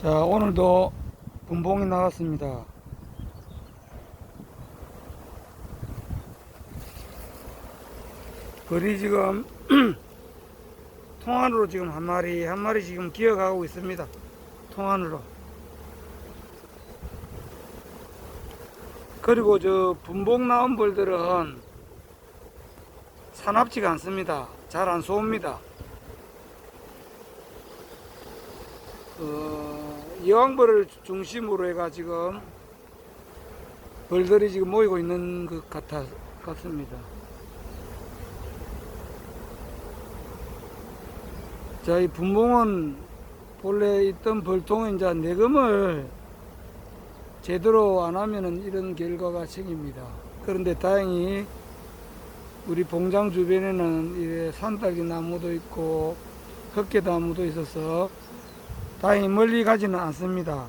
자, 오늘도 분봉이 나왔습니다. 벌이 지금 통안으로 지금 한 마리, 한 마리 지금 기어가고 있습니다. 통안으로. 그리고 저 분봉 나온 벌들은 사납지가 않습니다. 잘 안 쏘옵니다. 어, 여왕벌을 중심으로 해가 지금 벌들이 지금 모이고 있는 것 같아, 같습니다. 자, 이 분봉은 본래 있던 벌통에 이제 내금을 제대로 안 하면은 이런 결과가 생깁니다. 그런데 다행히 우리 봉장 주변에는 산딸기 나무도 있고 흑개나무도 있어서 다행히 멀리 가지는 않습니다.